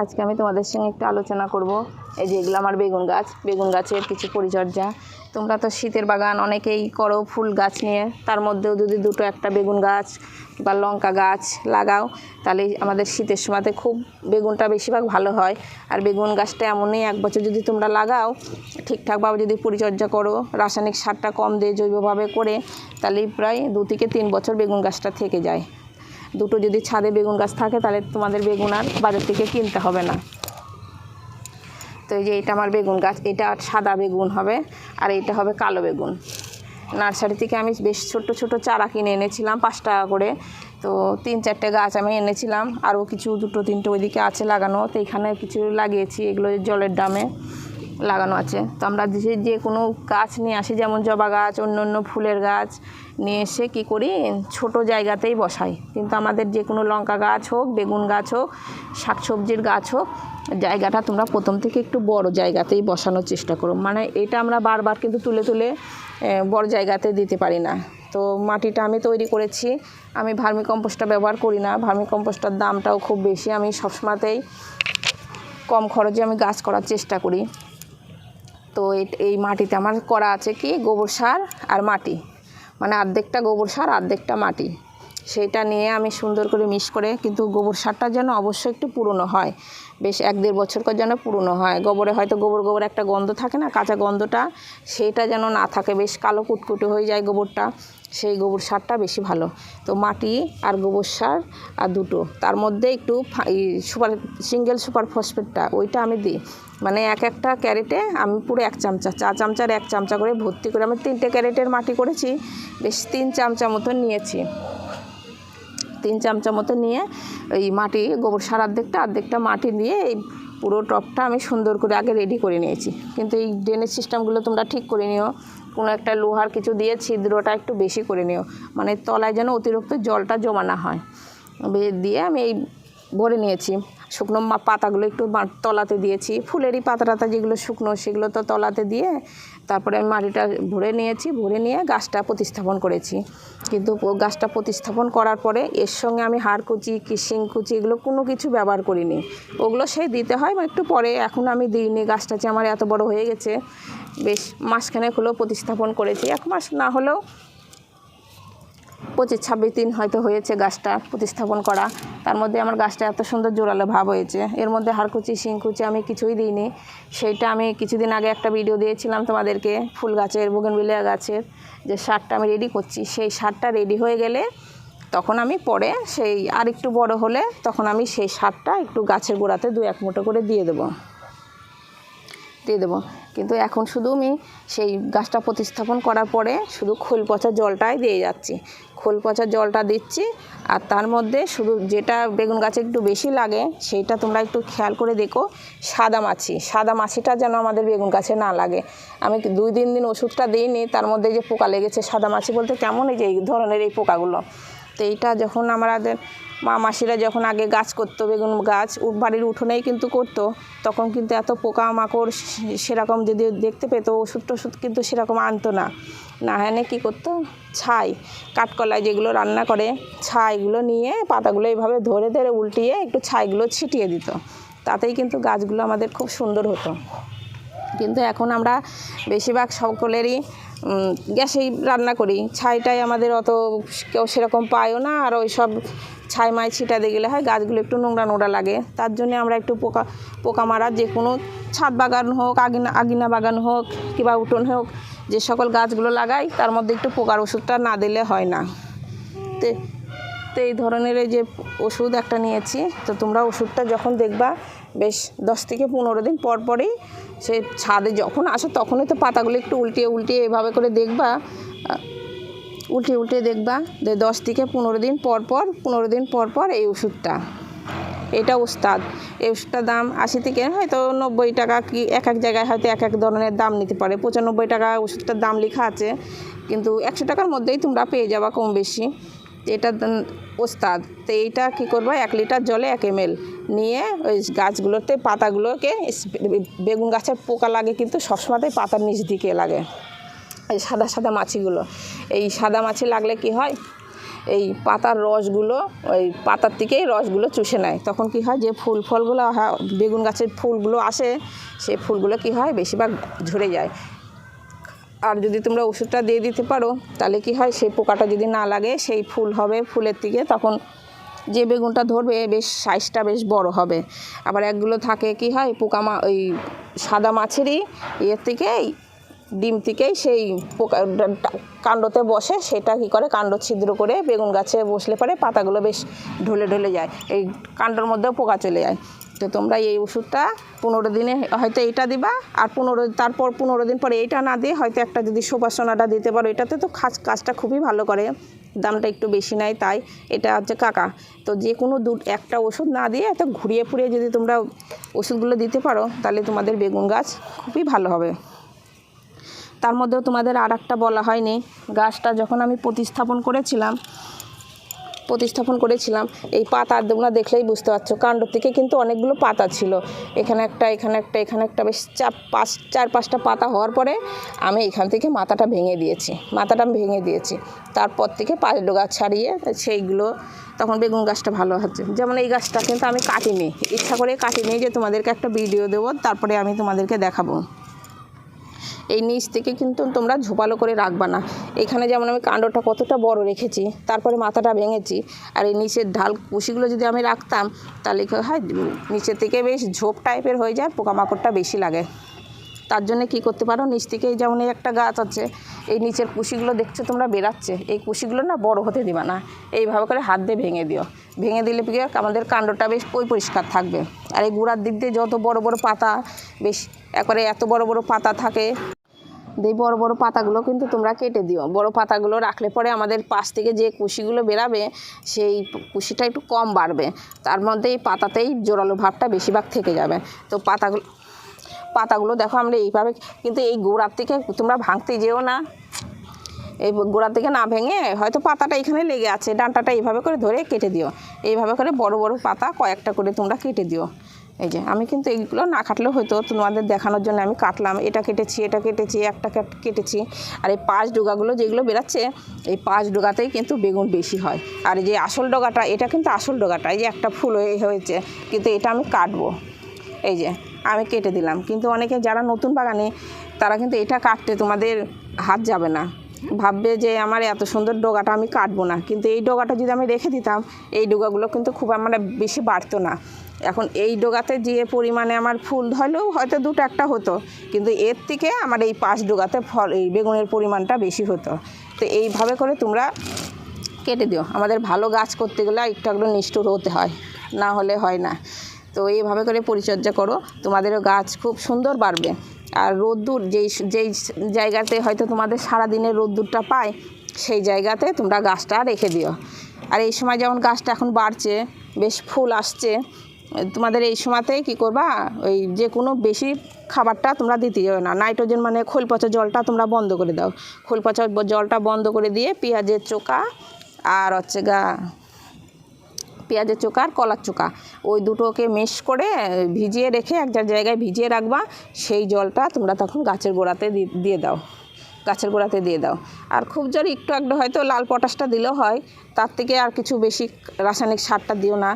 আজকে আমি তোমাদের সঙ্গে একটু আলোচনা করব। এই যে এগুলো আমার বেগুন গাছ, বেগুন গাছের কিছু পরিচর্যা। তোমরা তো শীতের বাগান অনেকেই করো ফুল গাছ নিয়ে। তার মধ্যেও যদি দুটো একটা বেগুন গাছ বা লঙ্কা গাছ লাগাও, তাহলে আমাদের শীতের সময়তে খুব বেগুনটা বেশিরভাগ ভালো হয়। আর বেগুন গাছটা এমনই, এক বছর যদি তোমরা লাগাও, ঠিকঠাকভাবে যদি পরিচর্যা করো, রাসায়নিক সারটা কম দিয়ে জৈবভাবে করে তাহলে প্রায় দু থেকে তিন বছর বেগুন গাছটা থেকে যায়। দুটো যদি ছাদে বেগুন গাছ থাকে, তাহলে তোমাদের বেগুন আর বাজার থেকে কিনতে হবে না। তো এই যে এটা আমার বেগুন গাছ, এটা সাদা বেগুন হবে, আর এটা হবে কালো বেগুন। নার্সারি থেকে আমি বেশ ছোট ছোট চারা কিনে এনেছিলাম, পাঁচ টাকা করে। তো তিন চারটে গাছ আমি এনেছিলাম, আরও কিছু দুটো তিনটে ওইদিকে আছে লাগানো, তো এখানে কিছু লাগিয়েছি, এগুলো জলের ডামে লাগানো আছে। তো আমরা যে যে কোনো গাছ নিয়ে আসি, যেমন জবা গাছ, অন্য অন্য ফুলের গাছ, নিয়ে এসে কী করি, ছোট জায়গাতেই বসাই। কিন্তু আমাদের যে কোনো লঙ্কা গাছ হোক, বেগুন গাছ হোক, শাকসবজির গাছ হোক, জায়গাটা তোমরা প্রথম থেকে একটু বড় জায়গাতেই বসানোর চেষ্টা করো। মানে এটা আমরা বারবার কিন্তু তুলে তুলে বড় জায়গাতে দিতে পারি না। তো মাটিটা আমি তৈরি করেছি। আমি ভার্মি কম্পোস্টটা ব্যবহার করি না। ভার্মি কম্পোস্টার দামটাও খুব বেশি। আমি সবসময়তেই কম খরচে আমি গাছ করার চেষ্টা করি। তো এই- মাটিতে আমার করা আছে কি? গোবর সার আর মাটি। মানে অর্ধেকটা গোবর সার অর্ধেকটা মাটি। সেটা নিয়ে আমি সুন্দর করে মিশ করে কিন্তু গোবর সারটা যেন অবশ্যই একটু পুরনো হয়। বেশ এক দেড় বছর পর যেন পুরনো হয়। গোবরে হয়তো গোবর গোবর একটা গন্ধ থাকে না, কাঁচা গন্ধটা সেটা যেন না থাকে। বেশ কালো কুটকুটে হয়ে যায় গোবরটা। সেই গোবর সারটা বেশি ভালো। তো মাটি আর গোবর সার আর দুটো। তার মধ্যে একটু সুপার, সিঙ্গেল সুপার ফসফেটটা, ওইটা আমি দিই। মানে এক একটা ক্যারেটে আমি পুরো এক চামচা চা চামচার এক চামচা করে ভর্তি করে আমি তিনটে ক্যারেটের মাটি করেছি। বেশ তিন চামচা মতো নিয়েছি। তিন চামচা মতো নিয়ে ওই মাটি, গোবর সার অর্ধেকটা অর্ধেকটা মাটি দিয়ে এই পুরো টপটা আমি সুন্দর করে আগে রেডি করে নিয়েছি। কিন্তু এই ড্রেনেজ সিস্টেমগুলো তোমরা ঠিক করে নিও। কোনো একটা লোহার কিছু দিয়ে ছিদ্রটা একটু বেশি করে নিও। মানে তলায় যেন অতিরিক্ত জলটা জমানো হয়। দিয়ে আমি এই ভরে নিয়েছি। শুকনো পাতাগুলো একটু তলাতে দিয়েছি। ফুলেরই পাতা টাতা যেগুলো শুকনো, সেগুলো তো তলাতে দিয়ে তারপরে আমি মাটিটা ভরে নিয়েছি, ভরে নিয়ে গাছটা প্রতিস্থাপন করেছি। কিন্তু গাছটা প্রতিস্থাপন করার পরে এর সঙ্গে আমি হাড় কুচি কিসিং কুচি এগুলো কোনো কিছু ব্যবহার করিনি। ওগুলো সেই দিতে হয় একটু পরে এখন আমি দিইনি। গাছটা যে আমার এত বড় হয়ে গেছে, বেশ মাসখানেক হলেও প্রতিস্থাপন করেছি। এক মাস না হলেও পঁচিশ, ছাব্বিশ দিন হয়তো হয়েছে গাছটা প্রতিস্থাপন করা। তার মধ্যে আমার গাছটা এত সুন্দর জোরালো ভাব হয়েছে। এর মধ্যে হাড়কুচি, শিংকুচি আমি কিছুই দিইনি। সেইটা আমি কিছুদিন আগে একটা ভিডিও দিয়েছিলাম তোমাদেরকে, ফুল গাছের বগেনবিলিয়া গাছের, যে সারটা আমি রেডি করছি। সেই সারটা রেডি হয়ে গেলে তখন আমি পরে সেই আর একটু বড় হলে তখন আমি সেই সারটা একটু গাছের গোড়াতে দু এক মুঠো করে দিয়ে দেবো। দিয়ে দেবো। কিন্তু এখন শুধু আমি সেই গাছটা প্রতিস্থাপন করার পরে শুধু খোল পচা জলটাই দিয়ে যাচ্ছি। খোল পচা জলটা দিচ্ছি আর তার মধ্যে শুধু যেটা বেগুন গাছে একটু বেশি লাগে সেইটা তোমরা একটু খেয়াল করে দেখো, সাদা মাছি। সাদা মাছিটা যেন আমাদের বেগুন গাছে না লাগে। আমি দুই তিন দিন ওষুধটা দিইনি, তার মধ্যে যে পোকা লেগেছে সাদা মাছি বলতে কেমন এই যে এই ধরনের এই পোকাগুলো। তো এইটা যখন আমাদের মা মাসিরা যখন আগে গাছ করতো, বেগুন গাছ বাড়ির উঠোনেই কিন্তু করতো, তখন কিন্তু এত পোকা মাকড় সেরকম যদি দেখতে পেতো, ওষুধ টষুধ কিন্তু সেরকম আনতো না। না এনে কী করতো? ছাই, কাঠকলায় যেগুলো রান্না করে, ছাইগুলো নিয়ে পাতাগুলো এইভাবে ধরে ধরে উল্টিয়ে একটু ছাইগুলো ছিটিয়ে দিত। তাতেই কিন্তু গাছগুলো আমাদের খুব সুন্দর হতো। কিন্তু এখন আমরা বেশিরভাগ সকলেরই গ্যাসেই রান্না করি। ছাইটাই আমাদের অত কেউ সেরকম পায়ও না, আর ওই সব ছাই মাই ছিটাতে গেলে হয়, গাছগুলো একটু নোংরা নোংরা লাগে। তার জন্য আমরা একটু পোকা পোকা মারার যে কোনো ছাদ বাগান হোক, আগিনা আগিনা বাগান হোক, কিংবা উঠোন হোক, যে সকল গাছগুলো লাগাই, তার মধ্যে একটু পোকার ওষুধটা না দিলে হয় না। তে, তো এই ধরনের এই যে ওষুধ একটা নিয়েছি, তো তোমরা ওষুধটা যখন দেখবা, বেশ দশ থেকে পনেরো দিন পর পরই সে ছাদে যখন আসো, তখনই তো পাতাগুলো একটু উল্টিয়ে উল্টিয়ে এভাবে করে দেখবা আহ, উল্টিয়ে উল্টিয়ে দেখবা যে দশ থেকে পনেরো দিন পর পর পনেরো দিন পর পর এই ওষুধটা। এটা ওস্তাদ। এই ওষুধটার দাম আশি থেকে হয়তো নব্বই টাকা কি এক এক জায়গায় হয়তো এক এক ধরনের দাম নিতে পারে। পঁচানব্বই টাকা ওষুধটার দাম লেখা আছে। কিন্তু একশো টাকার মধ্যেই তোমরা পেয়ে যাবা কম বেশি। এটা ওস্তাদ। তো এইটা কী করবা? এক লিটার জলে এক এম নিয়ে ওই গাছগুলোতে পাতাগুলোকে বেগুন গাছের পোকা লাগে কিন্তু সবসময়তেই পাতার নিচ দিকে লাগে। এই সাদা সাদা মাছিগুলো। এই সাদা মাছি লাগলে কি হয়? এই পাতার রসগুলো, ওই পাতার থেকেই রসগুলো চুষে নেয়। তখন কি হয়? যে ফুল ফলগুলো বেগুন গাছের ফুলগুলো আসে সেই ফুলগুলো কি হয়? বেশিরভাগ ঝরে যায়। আর যদি তোমরা ওষুধটা দিয়ে দিতে পারো, তাহলে কি হয়? সেই পোকাটা যদি না লাগে, সেই ফুল হবে ফুলের থেকে তখন যে বেগুনটা ধরবে, বেশ সাইজটা বেশ বড় হবে। আবার একগুলো থাকে কি হয়? পোকা মা, ওই সাদা মাছেরই ইয়ের থেকেই ডিম থেকেই সেই পোকা কাণ্ডতে বসে, সেটা কি করে? কাণ্ড ছিদ্র করে বেগুন গাছে বসলে পরে পাতাগুলো বেশ ঢলে ঢলে যায়। এই কাণ্ডর মধ্যেও পোকা চলে যায়। তো তোমরা এই ওষুধটা পনেরো দিনে হয়তো এইটা দিবা, আর পনেরো, তারপর পনেরো দিন পরে এইটা না দিয়ে হয়তো একটা যদি সোপাসনাটা দিতে পারো, এটাতে তো কাজ কাজটা খুবই ভালো করে। দামটা একটু বেশি নেয় তাই এটা হচ্ছে কাকা। তো যে কোনো দু, একটা ওষুধ না দিয়ে এত ঘুরিয়ে ফুরিয়ে যদি তোমরা ওষুধগুলো দিতে পারো, তাহলে তোমাদের বেগুন গাছ খুবই ভালো হবে। তার মধ্যেও তোমাদের আর একটা বলা হয়নি। গাছটা যখন আমি প্রতিস্থাপন করেছিলাম প্রতিস্থাপন করেছিলাম, এই পাতা তোমরা দেখলেই বুঝতে পারছ। কাণ্ড থেকে কিন্তু অনেকগুলো পাতা ছিল। এখানে একটা এখানে একটা এখানে একটা, বেশ চার পাঁচ, চার পাঁচটা পাতা হওয়ার পরে আমি এখান থেকে মাথাটা ভেঙে দিয়েছি। মাথাটা ভেঙে দিয়েছি। তারপর থেকে পাঁচ ডোগা ছাড়িয়ে সেইগুলো, তখন বেগুন গাছটা ভালো হচ্ছে। যেমন এই গাছটা কিন্তু আমি কাটিনি। ইচ্ছা করে কাটিনি যে তোমাদেরকে একটা ভিডিও দেবো, তারপরে আমি তোমাদেরকে দেখাবো। এই নিচ থেকে কিন্তু তোমরা ঝোপালো করে রাখবা না। এখানে যেমন আমি কাণ্ডটা কতটা বড় রেখেছি, তারপরে মাথাটা ভেঙেছি, আর এই নিচের ঢাল কুশিগুলো যদি আমি রাখতাম, তাহলে হয় নিচের থেকে বেশ ঝোপ টাইপের হয়ে যায়, পোকামাকড়টা বেশি লাগে। তার জন্য কি করতে পারো, নিচ থেকেই যেমন এই একটা গাছ আছে, এই নিচের কুশিগুলো দেখছ তোমরা বেরাচ্ছে এই কুশিগুলো না বড় হতে দিবা না। এইভাবে করে হাত দিয়ে ভেঙে দিও। ভেঙে দিলে আমাদের কাণ্ডটা বেশ পই পরিষ্কার থাকবে। আর এই গুঁড়ার দিক দিয়ে যত বড় বড় পাতা, বেশ একবারে এত বড় বড় পাতা থাকে এই বড় বড় পাতাগুলো কিন্তু তোমরা কেটে দিও। বড় পাতাগুলো রাখলে পরে আমাদের পাশ থেকে যে কুশিগুলো বেরাবে, সেই কুশিটা একটু কম বাড়বে। তার মধ্যে এই পাতাতেই জোরালো ভাবটা বেশিরভাগ থেকে যাবে। তো পাতাগুলো পাতাগুলো দেখো আমরা এইভাবে, কিন্তু এই গোড়ার থেকে তোমরা ভাঙতে যেও না। এই গোড়ার থেকে না ভেঙে হয়তো পাতাটা এখানে লেগে আছে ডাঁটাটা এইভাবে করে ধরে কেটে দিও। এইভাবে করে বড় বড় পাতা কয়েকটা করে তোমরা কেটে দিও। এই যে, আমি কিন্তু এইগুলো না কাটলেও হয়তো তোমাদের দেখানোর জন্য আমি কাটলাম। এটা কেটেছি এটা কেটেছি, একটা কেটেছি। আর এই পাঁচ ডোগাগুলো যেগুলো বেরাচ্ছে, এই পাঁচ ডোগাতেই কিন্তু বেগুন বেশি হয়। আর এই যে আসল ডোগাটা, এটা কিন্তু আসল ডোগাটা। এই যে একটা ফুল হয়ে, হয়েছে, কিন্তু এটা আমি কাটবো। এই যে, আমি কেটে দিলাম। কিন্তু অনেকে যারা নতুন বাগানে, তারা কিন্তু এটা কাটতে তোমাদের হাত যাবে না। ভাববে যে আমার এত সুন্দর ডোগাটা আমি কাটবো না। কিন্তু এই ডোগাটা যদি আমি রেখে দিতাম, এই ডোগাগুলো কিন্তু খুব আমার বেশি বাড়তো না। এখন এই ডোগাতে যে পরিমাণে আমার ফুল ধরলেও হয়তো দুটো একটা হতো। কিন্তু এর থেকে আমার এই পাঁচ ডোগাতে ফল, এই বেগুনের পরিমাণটা বেশি হতো। তো এইভাবে করে তোমরা কেটে দিও। আমাদের ভালো গাছ করতে গেলে একটু একটু নিষ্ঠুর হতে হয়, না হলে হয় না। তো এইভাবে করে পরিচর্যা করো। তোমাদেরও গাছ খুব সুন্দর বাড়বে। আর রোদ্দুর, যেই যেই জায়গাতে হয়তো তোমাদের সারাদিনের রোদ্দুরটা পায়, সেই জায়গাতে তোমরা গাছটা রেখে দিও। আর এই সময় যেমন গাছটা এখন বাড়ছে, বেশ ফুল আসছে তোমাদের এই সময়তেই কী করবা? ওই যে কোনো বেশি খাবারটা তোমরা দিতে যাবে না। নাইট্রোজেন মানে খোল পচা জলটা তোমরা বন্ধ করে দাও। খোল পচা জলটা বন্ধ করে দিয়ে পেঁয়াজের চোকা আর হচ্ছে গা পেঁয়াজের চোকা আর কলার চোকা ওই দুটোকে মেশ করে ভিজিয়ে রেখে একটা জায়গায় ভিজিয়ে রাখবা। সেই জলটা তোমরা তখন গাছের গোড়াতে দিয়ে দাও। গাছের গোড়াতে দিয়ে দাও। আর খুব জোর একটু একটু হয়তো লাল পটাশটা দিলেও হয়, তার থেকে আর কিছু বেশি রাসায়নিক সারটা দিও না।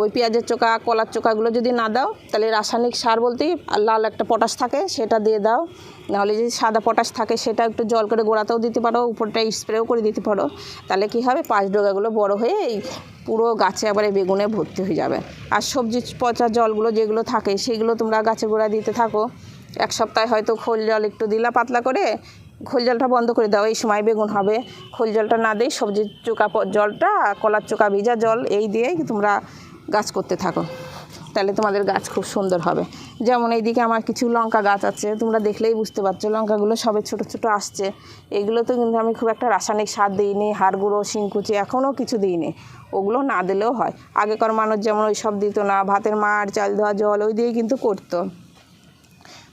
ওই পেঁয়াজের চোকা কলার চোকাগুলো যদি না দাও, তাহলে রাসায়নিক সার বলতেই লাল একটা পটাশ থাকে, সেটা দিয়ে দাও। নাহলে যদি সাদা পটাশ থাকে, সেটা একটু জল করে গোড়াতেও দিতে পারো, উপরটা স্প্রেও করে দিতে পারো। তাহলে কী হবে? পাঁচ ডোগাগুলো বড় হয়ে এই পুরো গাছে আবার বেগুনে ভর্তি হয়ে যাবে। আর সবজি পচা জলগুলো যেগুলো থাকে, সেগুলো তোমরা গাছে গোড়া দিতে থাকো। এক সপ্তাহে হয়তো খোল জল একটু দিলা পাতলা করে খোল জলটা বন্ধ করে দাও, এই সময় বেগুন হবে। খোল জলটা না দিই সবজির চোকা জলটা, কলার চোকা ভিজা জল, এই দিয়েই তোমরা গাছ করতে থাকো। তাহলে তোমাদের গাছ খুব সুন্দর হবে। যেমন এইদিকে আমার কিছু লঙ্কা গাছ আছে, তোমরা দেখলেই বুঝতে পারছ, লঙ্কাগুলো সবে ছোট ছোট আসছে। এগুলোতে কিন্তু আমি খুব একটা রাসায়নিক সার দিইনি, হাড় গুঁড়ো, শিংকুচি এখনও কিছু দিইনি। ওগুলো না দিলেও হয়। আগেকার মানুষ যেমন ওই সব দিত না, ভাতের মার, চাল ধোয়া জল, ওই দিয়েই কিন্তু করতো।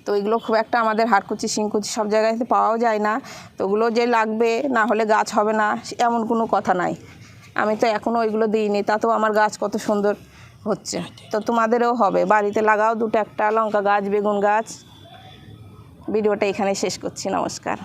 তো এগুলো খুব একটা আমাদের হাড়কুচি, শিংকুচি সব জায়গাতে পাওয়াও যায় না। তো ওগুলো যে লাগবে, না হলে গাছ হবে না এমন কোনো কথা নাই। আমি তো এখনও ওইগুলো দিইনি, তাতেও আমার গাছ কত সুন্দর হচ্ছে। তো তোমাদেরও হবে। বাড়িতে লাগাও দুটো একটা, লঙ্কা গাছ, বেগুন গাছ। ভিডিওটা এখানে শেষ করছি, নমস্কার।